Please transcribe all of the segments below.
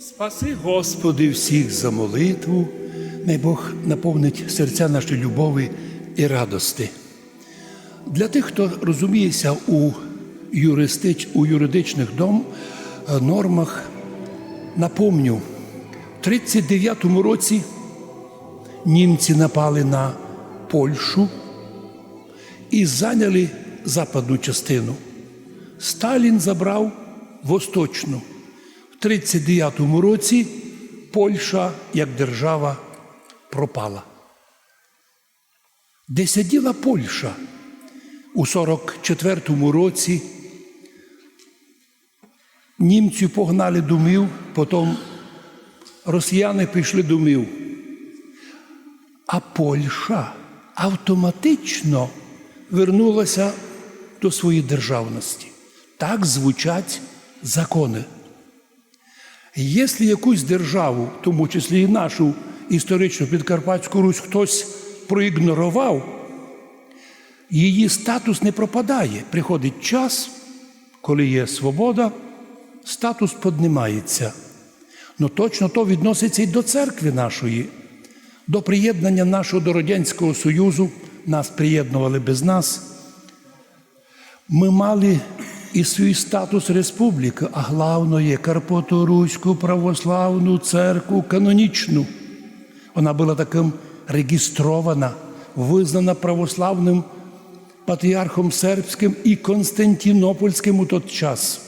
Спаси, Господи, всіх за молитву, най Бог наповнить серця наші любові і радости. Для тих, хто розуміється у, юристич, у юридичних дом, е, нормах, напомню, в 39-му році німці напали на Польщу і зайняли западну частину. Сталін забрав восточну. В 39-му році Польща як держава пропала. Де сиділа Польща у 44-му році, німці погнали думів, потім росіяни пішли думів. А Польща автоматично вернулася до своєї державності. Так звучать закони. Якщо якусь державу, в тому числі і нашу історичну Підкарпатську Русь, хтось проігнорував, її статус не пропадає. Приходить час, коли є свобода, статус піднімається. Ну точно то відноситься і до церкви нашої, до приєднання нашого до Радянського Союзу, нас приєднували без нас. Ми мали і свій статус республіки, а головне Карпаторуську православну церкву канонічну. Вона була таким регістрована, визнана православним патріархом сербським і Константинопольським у той час.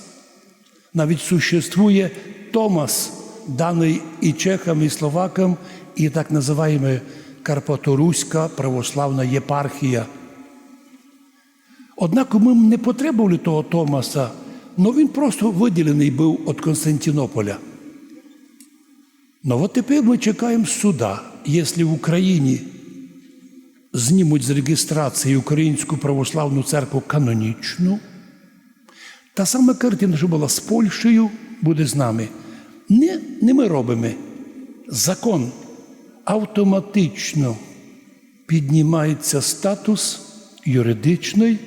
Навіть существує Томас, даний і чехам, і словакам, і так називаємо Карпаторуська православна єпархія. Однак ми не потребували того Томаса, але він просто виділений був від Константинополя. Ну от тепер ми чекаємо суда, якщо в Україні знімуть з реєстрації Українську православну церкву канонічну, та сама картина, що була з Польщею, буде з нами. Не, не ми робимо. Закон автоматично піднімається статус юридичний,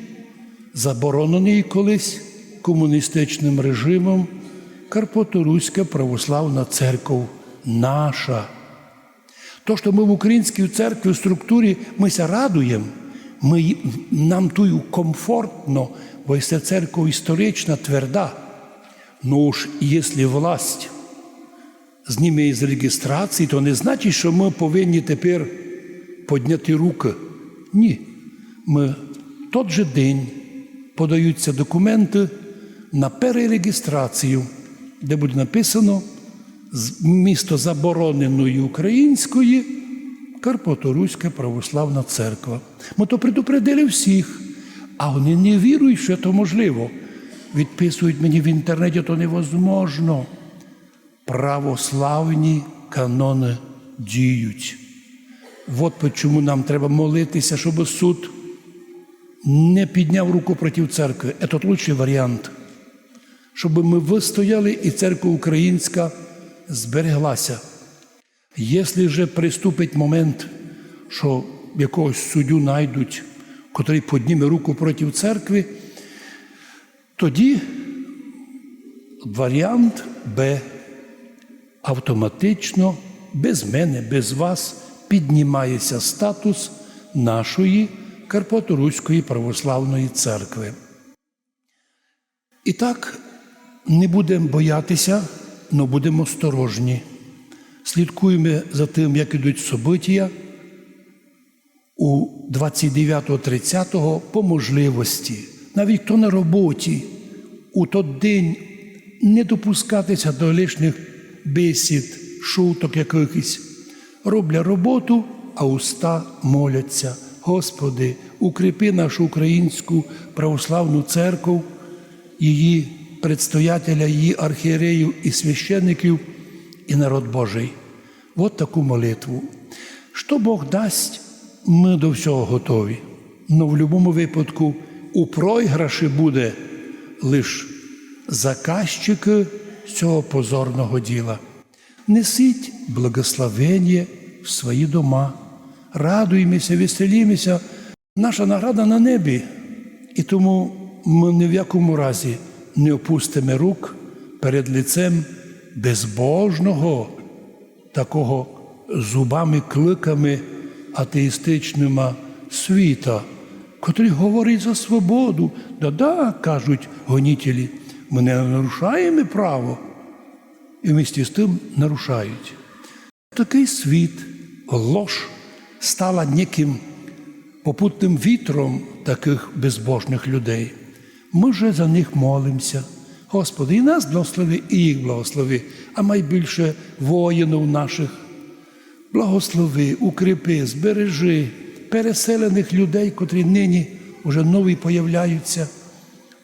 заборонений колись комуністичним режимом Карпаторуська православна церква наша. То, що ми в українській церкві в структурі мися радуємо, ми, нам тую комфортно, бо ця церква історична, тверда. Ну ж, якщо власть зніме із реєстрації, то не значить, що ми повинні тепер підняти руки. Ні. Ми в той же день подаються документи на перереєстрацію, де буде написано місто забороненої української Карпаторуська православна церква. Ми то предупредили всіх, а вони не вірують, що це можливо. Відписують мені в інтернеті, то невозможно. Православні канони діють. От чому нам треба молитися, щоб суд не підняв руку проти церкви. Це лучший варіант. Щоб ми вистояли і церква українська збереглася. Якщо вже приступить момент, що якогось суддю знайдуть, котрий підніме руку проти церкви, тоді варіант Б автоматично, без мене, без вас піднімається статус нашої Карпаторуської православної церкви. І так, не будемо боятися, але будемо осторожні. Слідкуємо за тим, як ідуть собиття у 29-30 по можливості, навіть хто на роботі, у той день не допускатися до лишніх бесід, шуток якихось. Роблять роботу, а уста моляться. Господи, укріпи нашу українську православну церкву, її предстоятеля, її архієреїв і священиків і народ Божий. От таку молитву. Що Бог дасть, ми до всього готові. Но в будь-якому випадку у програші буде лише заказчики цього позорного діла. Несіть благословення в свої дома, радуємося, веселімося. Наша награда на небі. І тому ми ні в якому разі не опустимо рук перед лицем безбожного, такого зубами кликами атеїстичними світа, котрий говорить за свободу. Да-да, кажуть гонітелі, ми не нарушаємо право. І вместе з тим нарушають. Такий світ, лож стала неким попутним вітром таких безбожних людей. Ми вже за них молимося. Господи, і нас благослови, і їх благослови, а найбільше воїнів наших. Благослови, укріпи, збережи переселених людей, котрі нині вже нові появляються.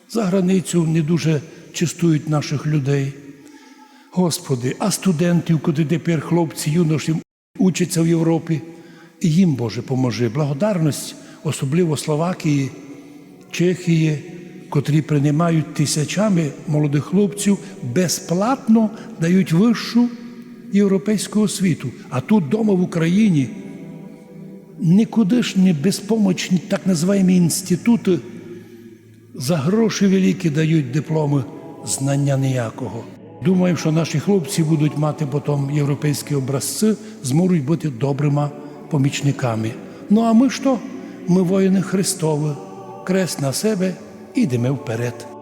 За границю не дуже чистують наших людей. Господи, а студентів, куди тепер хлопці, юноші учаться в Європі, і їм, Боже, поможи. Благодарність, особливо Словакії, Чехії, котрі приймають тисячами молодих хлопців, безплатно дають вищу європейську освіту. А тут вдома в Україні нікудишні безпомочні так називаємо інститути за гроші великі дають дипломи, знання ніякого. Думаю, що наші хлопці будуть мати потім європейські образці, зможуть бути добрими помічниками. Ну а ми що? Ми воїни Христові, крест на себе, ідемо вперед.